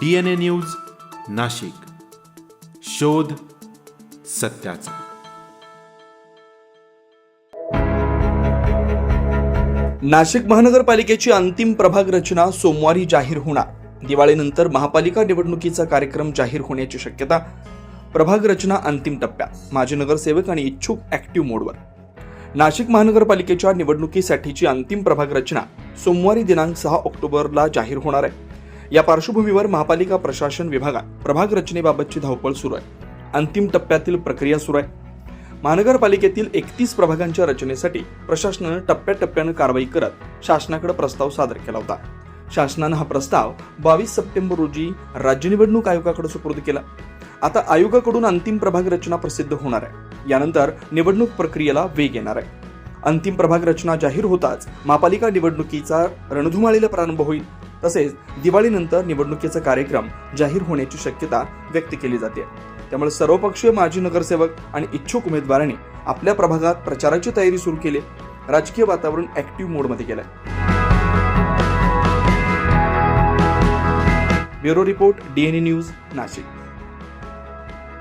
D N A news Nashik. शोध सत्याचा. नाशिक महानगरपालिकेची अंतिम प्रभाग रचना सोमवारी जाहीर होणार. दिवाळीनंतर महापालिका निवडणुकीचा कार्यक्रम जाहीर होण्याची शक्यता. प्रभाग रचना अंतिम टप्प्यात. माजी नगरसेवक आणि इच्छुक ऍक्टिव्ह मोडवर नाशिक महानगरपालिकेच्या निवडणुकीसाठीची अंतिम प्रभाग रचना सोमवारी दिनांक सहा ऑक्टोबरला जाहीर होणार आहे. या पार्श्वभूमीवर महापालिका प्रशासन विभागात प्रभाग रचनेबाबतची धावपळ सुरू आहे. अंतिम टप्प्यातील प्रक्रिया सुरू आहे. महानगरपालिकेतील एकतीस प्रभागांच्या रचनेसाठी प्रशासनानं टप्प्याटप्प्यानं कारवाई करत शासनाकडे प्रस्ताव सादर केला होता. शासनानं हा प्रस्ताव बावीस सप्टेंबर रोजी राज्य निवडणूक आयोगाकडे सुपूर्द केला. आता आयोगाकडून अंतिम प्रभाग रचना प्रसिद्ध होणार आहे. यानंतर निवडणूक प्रक्रियेला वेग येणार आहे. अंतिम प्रभाग रचना जाहीर होताच महापालिका निवडणुकीचा रणधुमाळीला प्रारंभ होईल. तसेच दिवाळीनंतर निवडणुकीचा कार्यक्रम जाहीर होण्याची शक्यता व्यक्त केली जाते. त्यामुळे सर्वपक्षीय माजी नगरसेवक आणि इच्छुक उमेदवारांनी आपल्या प्रभागात प्रचाराची तयारी सुरू केली. राजकीय वातावरण ऍक्टिव्ह मोडमध्ये गेलंय. Bureau report DNA news Nashik.